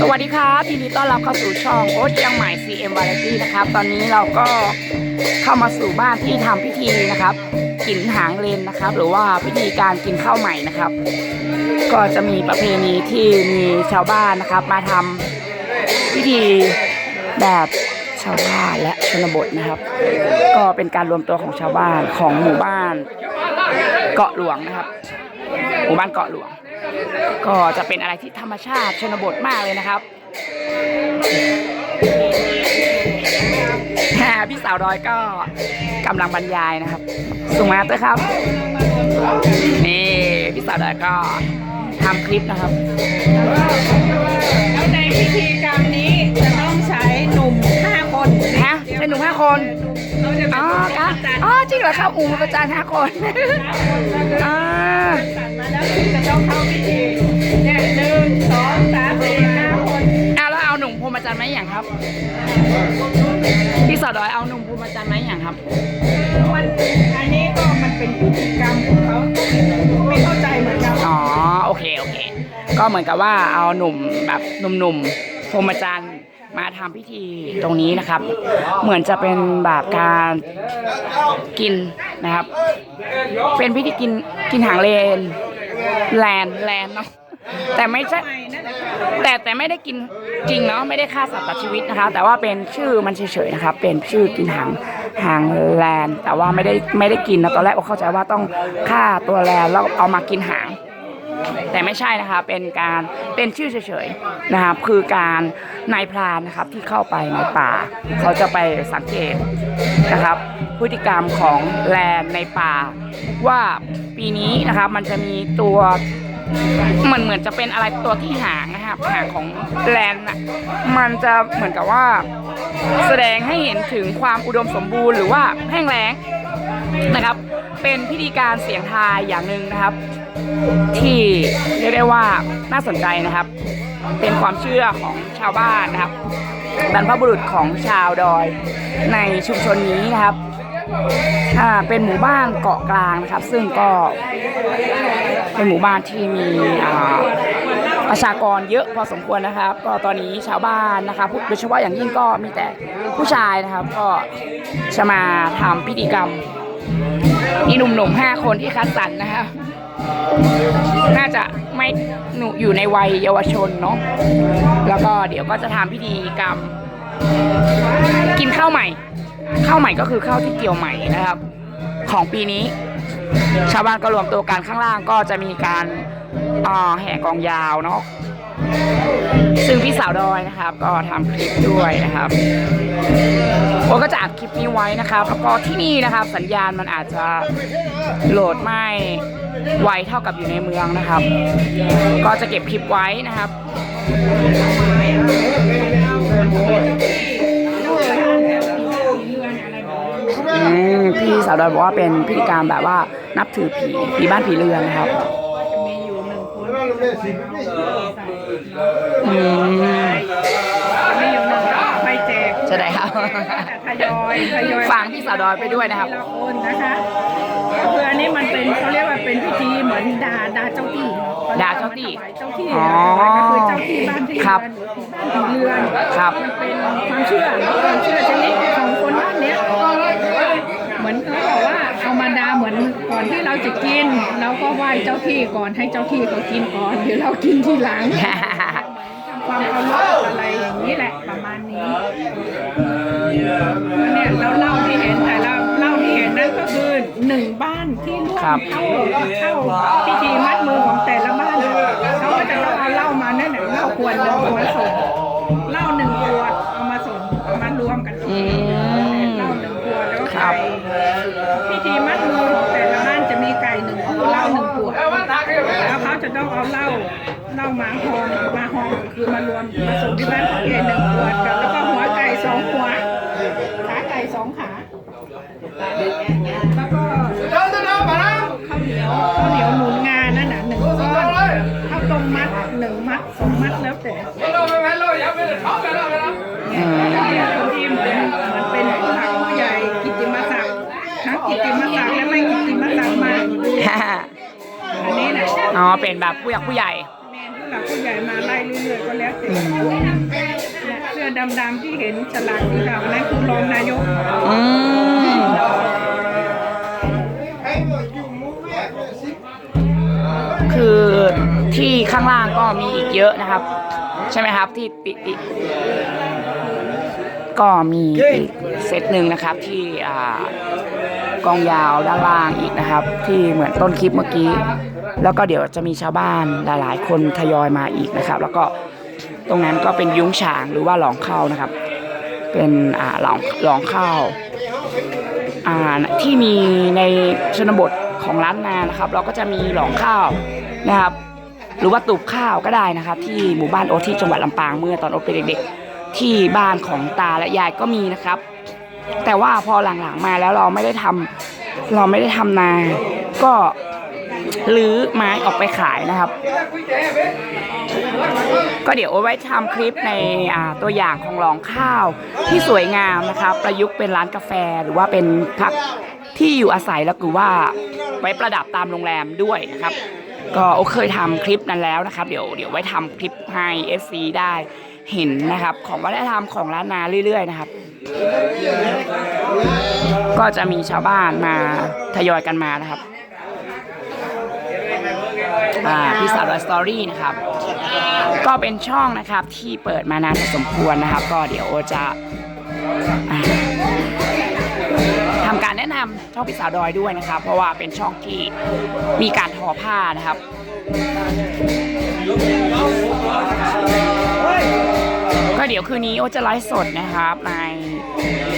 สวัสดีครับยินดีต้อนรับเข้าสู่ช่องโอ๊ตเชียงใหม่ CM Variety นะครับ ตอนนี้เราก็เข้ามาสู่บ้านที่ทำพิธีนะครับกินหางเลนนะครับ หรือว่าพิธีการกินข้าวใหม่นะครับ ก็จะมีประเพณีที่มีชาวบ้านนะครับ มาทำพิธีแบบชาวบ้านและชนบทนะครับ ก็เป็นการรวมตัวของชาวบ้านของหมู่บ้านเกาะหลวงนะครับ หมู่บ้านเกาะหลวง ก็จะเป็นอะไรที่ธรรมชาติชนบทมากเลยนะครับแฮพี่สาวดอยก็กำลังบรรยายนะครับส่งมาเตอร์ครับ นี่พี่สาวดอยก็ทำคลิปนะครับแล้วในพิธีกรรมนี้จะต้องใช้หนุ่มห้าคนฮะใช่หนุ่มห้าคนเราจะ อ๋เป็อนผู้ครับจัดอ๋อจริงเหรอครับอูมาประจานห้าคนอ่าจัดมาแล้วถึงจะต้องเข้าพิธีเนี่ยหนึ่งสองสามสี่ห้าคนเอาแล้วเอาหนุ่มภูมิอาจารย์ไหมอย่างครับ พี่สาวดอยเอาหนุ่มภูมิอาจารย์ไหมอย่างครับมันอันนี้ก็มันเป็นพิธีกรรมของเขาไม่เข้าใจเหมือนกันอ๋อโอเคโอเค ก็เหมือนกับว่าเอาหนุ่มแบบหนุ่มๆ พรหมจรรย์มาทำพิธีตรงนี้นะครับ เหมือนจะเป็นแบบการกินนะครับ เป็นพิธีกินกินหางเลนแลนแลนเนาะแต่ไม่ใช่แต่แต่ไม่ได้กินจริงเนาะไม่ได้ฆ่าสัตว์ตัดชีวิตนะคะ แต่ว่าเป็นชื่อมันเฉยๆนะครับเป็นชื่อกินหางหางแลนแต่ว่าไม่ได้ไม่ได้กินนะตอนแรกผมเข้าใจว่าต้องฆ่าตัวแลนแล้วเอามากินหาง แต่ไม่ใช่นะคะเป็นการเป็นชื่อเฉยๆนะครับคือการนายพรานนะครับที่เข้าไปในป่า เขาจะไปสังเกตนะครับ พฤติกรรมของแลนในป่า ว่าปีนี้นะครับมันจะมีตัวมันเหมือนจะเป็นอะไรตัวที่หางนะครับหางของแลนน่ะมันจะเหมือนกับว่า แสดงให้เห็นถึงความอุดมสมบูรณ์หรือว่าแห้งแล้งนะครับ เป็นพิธีการเสียงทายอย่างหนึ่งนะครับ ที่เรียกได้ว่าน่าสนใจนะครับ เป็นความเชื่อของชาวบ้านนะครับบรรพบุรุษของชาวดอยในชุมชนนี้นะครับเป็นหมู่บ้านเกาะกลางนะครับ ซึ่งก็เป็นหมู่บ้านที่มีประชากรเยอะพอสมควรนะครับ ก็ตอนนี้ชาวบ้านนะครับโดยเฉพาะอย่างยิ่งก็มีแต่ผู้ชายนะครับ ก็จะมาทำพิธีกรรม มีหนุ่มๆห้าคนที่คัดสรรนะครับน่าจะไม่หนูอยู่ในวัยเยาวชนเนาะ แล้วก็เดี๋ยวก็จะทำพิธีกรรม กินข้าวใหม่ ข้าวใหม่ก็คือข้าวที่เกี่ยวใหม่นะครับ ของปีนี้ ชาวบ้านก็รวมตัวกันข้างล่างก็จะมีการอ่าแห่กองยาวเนาะ ซึ่งพี่สาวดอยนะครับ ก็ทำคลิปด้วยนะครับโอ้ก็จะอัดคลิปนี้ไว้นะครับแล้วก็ที่นี่นะครับ สัญญาณมันอาจจะโหลดไม่ไวเท่ากับอยู่ในเมืองนะครับ ก็จะเก็บคลิปไว้นะครับพี่สาวดอยบอกว่าเป็นพิธีการแบบว่านับถือผีผีบ้านผีเรือนนะครับ หนึ่งคนอืมมีอยู่หนึ่งไปแจกจะได้ครับทยอยทยอยฟังพี่สาวดอยไปด้วยนะครับ ทีละคนนะคะคืออันนี้มันเป็นเขาเรียกว่าเป็นพิธีเหมือนดาดาเจ้าที่ดาเจ้าที่เจ้าที่อ๋อก็คือเจ้าที่บ้านที่บเรือนหรือที่บ้านผีเรือนครับ มันเป็นความเชื่อความเชื่อชนิด จะกินเราก็ไหว้เจ้าที่ก่อนให้เจ้าที่เขากินก่อนเดี๋ยวเรากินทีหลังความเคารพอะไรอย่างนี้แหละประมาณนี้เนี่ยเราเล่าที่เห็นแต่เราเล่าที่เห็นนั่นก็คือหนึ่งบ้านที่ร่วมครับเข้าเข้าพิธีมัดมือของแต่ละบ้านเขาก็จะต้องเอาเหล้ามานั่นแหละเหล้าขวดหนึ่งมาส่งเหล้าหนึ่งขวดเอามาส่งเอามารวมกันอืมเหล้าหนึ่งขวดแล้วก็ ครั ไก่ บ พิธีมัดมือของแต่ละบ้านจะมีไก่หนึ่งคู่เหล้าหนึ่งขวด แล้วเขาจะ ต้องเอาเหล้าเหล้ามาหอมมาหอมคือมารวมมาส่งที่บ้านของแกหนึ่งขวดกับ เป็นแบบผู้หลักผู้ใหญ่แมนผู้หลักผู้ใหญ่มาไล่เรื่อยๆก็แล้วแต่และเสื้อดำๆที่เห็นฉลากสีดำนั่นคือรองนายกอืมคือที่ข้างล่างก็มีอีกเยอะนะครับ ใช่ไหมครับที่ติติก็มีอีกเซตหนึ่งนะครับที่อ่ากองยาวด้านล่างอีกนะครับ ที่เหมือนต้นคลิปเมื่อกี้ แล้วก็เดี๋ยวจะมีชาวบ้านหลาย ๆ คนทยอยมาอีกนะครับ แล้วก็ตรงนั้นก็เป็นยุ้งฉางหรือว่าหลองข้าวนะครับ เป็นอ่าหลองหลองข้าวอ่าที่มีในชนบทของร้านนานะครับ เราก็จะมีหลองข้าวนะครับ หรือว่าตูบข้าวก็ได้นะครับ ที่หมู่บ้านโอที่จังหวัดลำปางเมื่อตอนโอเป็นเด็กๆที่บ้านของตาและยายก็มีนะครับ แต่ว่าพอหลังๆมาแล้วเราไม่ได้ทำเราไม่ได้ทำนา ก็ รื้อไม้ออกไปขายนะครับ ก็เดี๋ยวเอาไว้ทำคลิปในตัวอย่างของรองข้าวที่สวยงามนะครับประยุกต์เป็นร้านกาแฟหรือว่าเป็นพักที่อยู่อาศัยแล้วก็ว่าไว้ประดับตามโรงแรมด้วยนะครับ ก็โอเคยทำคลิปนั้นแล้วนะครับ เดี๋ยวเดี๋ยวไว้ทำคลิปให้ FC ได้เห็นนะครับ ของวัฒนธรรมของร้านนาเรื่อย ๆ นะครับ ก็จะมีชาวบ้านมาทยอยกันมานะครับ อ่าพี่สาวดอยสตอรี่นะครับ ก็เป็นช่องนะครับที่เปิดมานานพอสมควรนะครับ ก็เดี๋ยวจะอ่าทำการแนะนำช่องพี่สาวดอยด้วยนะครับ เพราะว่าเป็นช่องที่มีการทอผ้านะครับ ก็เดี๋ยวคืนนี้โอจะไลฟ์สดนะครับใน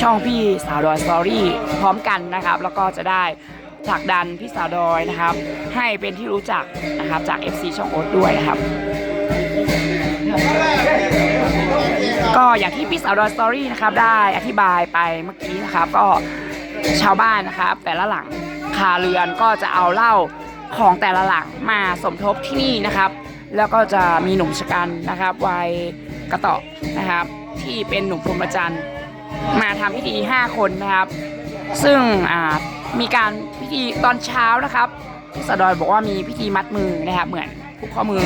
ช่องพี่สาวดอยสตอรี่พร้อมกันนะครับ แล้วก็จะได้ ผลักดันพี่สาวดอยนะครับ ให้เป็นที่รู้จักนะครับจาก FC ช่องโอ๊ตด้วยนะครับ ก็อย่างที่พี่สาวดอยสตอรี่นะครับได้อธิบายไปเมื่อกี้นะครับ ก็ชาวบ้านนะครับ แต่ละหลังคาเรือนก็จะเอาเหล้าของแต่ละหลังมาสมทบที่นี่นะครับ แล้วก็จะมีหนุ่มชะกันนะครับวัยกระเตาะนะครับ ที่เป็นหนุ่มพรหมจรรย์มาทำพิธี 5 คนนะครับ ซึ่งอ่า มีการพิธีตอนเช้านะครับพี่สะดอยบอกว่ามีพิธีมัดมือนะครับ เหมือนผูกข้อมือ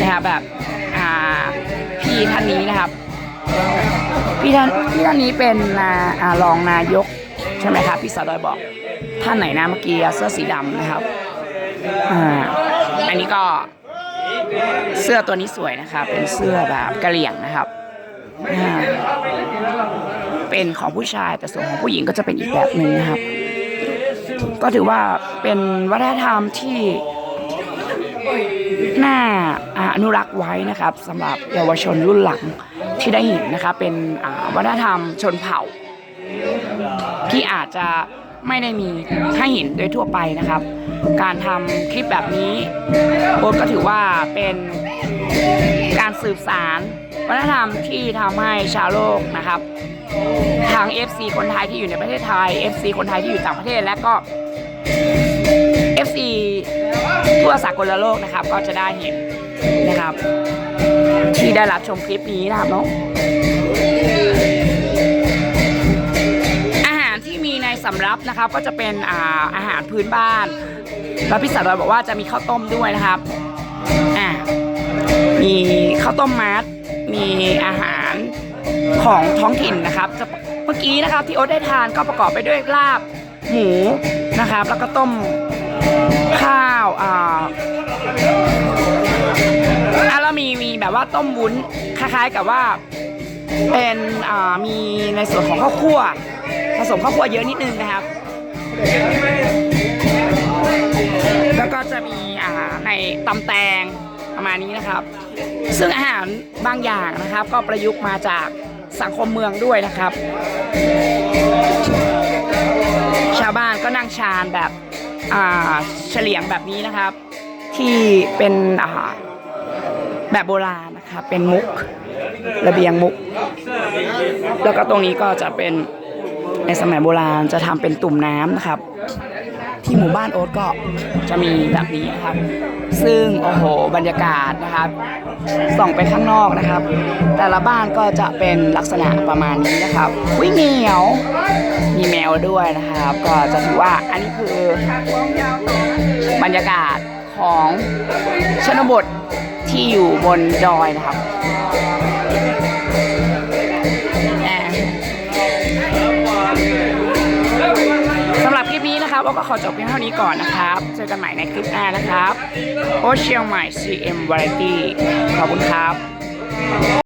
นะครับแบบอ่าพี่ท่านนี้นะครับ พี่ท่านพี่ท่านนี้เป็นอ่ารองนายกใช่ไหมครับพี่สะดอยบอกท่านไหนนะเมื่อกี้เสื้อสีดำนะครับอ่าอันนี้ก็เสื้อตัวนี้สวยนะครับ เป็นเสื้อแบบกระเหรี่ยงนะครับอ่าเป็นของผู้ชายแต่ส่วนของผู้หญิงก็จะเป็นอีกแบบหนึ่งนะครับ ก็ถือว่าเป็นวัฒนธรรมที่น่าอนุรักษ์ไว้นะครับสำหรับเยาวชนรุ่นหลังที่ได้เห็นนะครับเป็นวัฒนธรรมชนเผ่า ที่อาจจะไม่ได้มีให้เห็นโดยทั่วไปนะครับ การทำคลิปแบบนี้โอ๊ตก็ถือว่าเป็นการสืบสารวัฒนธรรมที่ทำให้ชาวโลกนะครับ ทาง FC คนไทยที่อยู่ในประเทศไทย FC คนไทยที่อยู่ต่างประเทศและก็ FC ทั่วสากลโลกนะครับ ก็จะได้เห็นนะครับ ที่ได้รับชมคลิปนี้นะครับเนาะอาหารที่มีในสำรับนะครับ ก็จะเป็นอาอาหารพื้นบ้านแล้วพี่สาวดอยบอกว่าจะมีข้าวต้มด้วยนะครับอ่ามีข้าวต้มมัดมีอาหาร ของท้องถิ่นนะครับจะเมื่อกี้นะครับที่โอ๊ตได้ทานก็ประกอบไปด้วยลาบหมูนะครับ แล้วก็ต้มข้าวอ่าแล้วมีมีแบบว่าต้มวุ้นคล้ายๆกับว่าเป็นอ่ามีในส่วนของข้าวคั่วผสมข้าวคั่วเยอะนิดนึงนะครับ แล้วก็จะมีอ่าในตำแตงประมาณนี้นะครับ ซึ่งอาหารบางอย่างนะครับ ก็ประยุกต์มาจาก สังคมเมืองด้วยนะครับ ชาวบ้านก็นั่งชานแบบอ่าเฉลียงแบบนี้นะครับ ที่เป็นอ่าแบบโบราณนะครับเป็นมุกระเบียงมุก แล้วก็ตรงนี้ก็จะเป็นในสมัยโบราณจะทำเป็นตุ่มน้ำนะครับ ที่หมู่บ้านโอ๊ตก็จะมีแบบนี้นะครับ ซึ่งโอ้โหบรรยากาศนะครับส่องไปข้างนอกนะครับ แต่ละบ้านก็จะเป็นลักษณะประมาณนี้นะครับวิเหนียวมีแมวด้วยนะครับ ก็จะถือว่าอันนี้คือบรรยากาศของชนบทที่อยู่บนดอยนะครับ นะครับก็ขอจบเพียงเท่านี้ก่อนนะครับ เจอกันใหม่ในคลิปหน้านะครับ โอเชียงใหม่ CM Variety ขอบคุณครับ